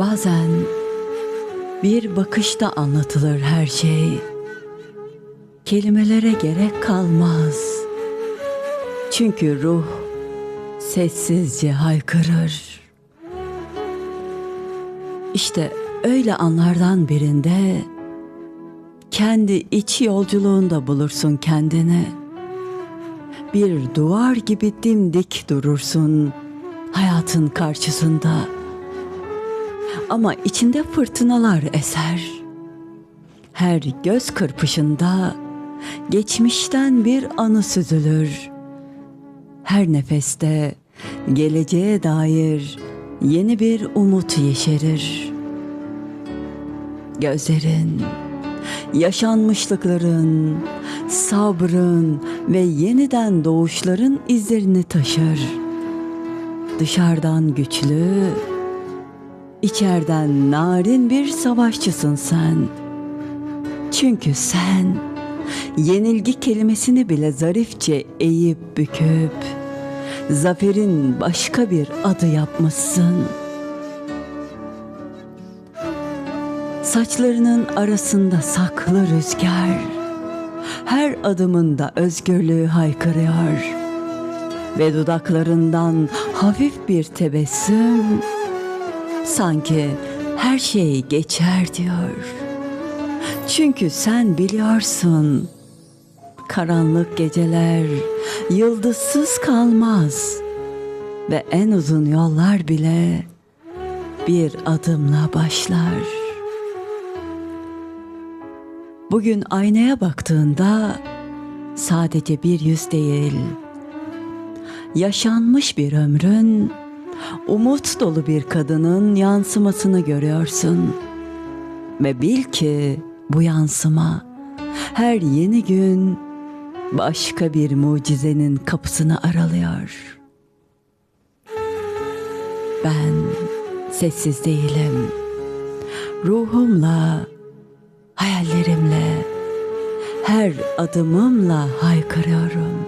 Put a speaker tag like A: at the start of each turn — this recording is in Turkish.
A: Bazen bir bakışta anlatılır her şey. Kelimelere gerek kalmaz. Çünkü ruh sessizce haykırır. İşte öyle anlardan birinde kendi iç yolculuğunda bulursun kendini. Bir duvar gibi dimdik durursun hayatın karşısında. Ama içinde fırtınalar eser. Her göz kırpışında geçmişten bir anı süzülür. Her nefeste geleceğe dair yeni bir umut yeşerir. Gözlerin, yaşanmışlıkların, sabrın ve yeniden doğuşların izlerini taşır. Dışarıdan güçlü, içeriden narin bir savaşçısın sen. Çünkü sen yenilgi kelimesini bile zarifçe eğip büküp zaferin başka bir adı yapmışsın. Saçlarının arasında saklı rüzgar her adımında özgürlüğü haykırıyor ve dudaklarından hafif bir tebessüm sanki her şey geçer diyor. Çünkü sen biliyorsun karanlık geceler yıldızsız kalmaz ve en uzun yollar bile bir adımla başlar. Bugün aynaya baktığında sadece bir yüz değil, yaşanmış bir ömrün, umut dolu bir kadının yansımasını görüyorsun. Ve bil ki bu yansıma her yeni gün başka bir mucizenin kapısını aralıyor. Ben sessiz değilim. Ruhumla, hayallerimle, her adımımla haykırıyorum.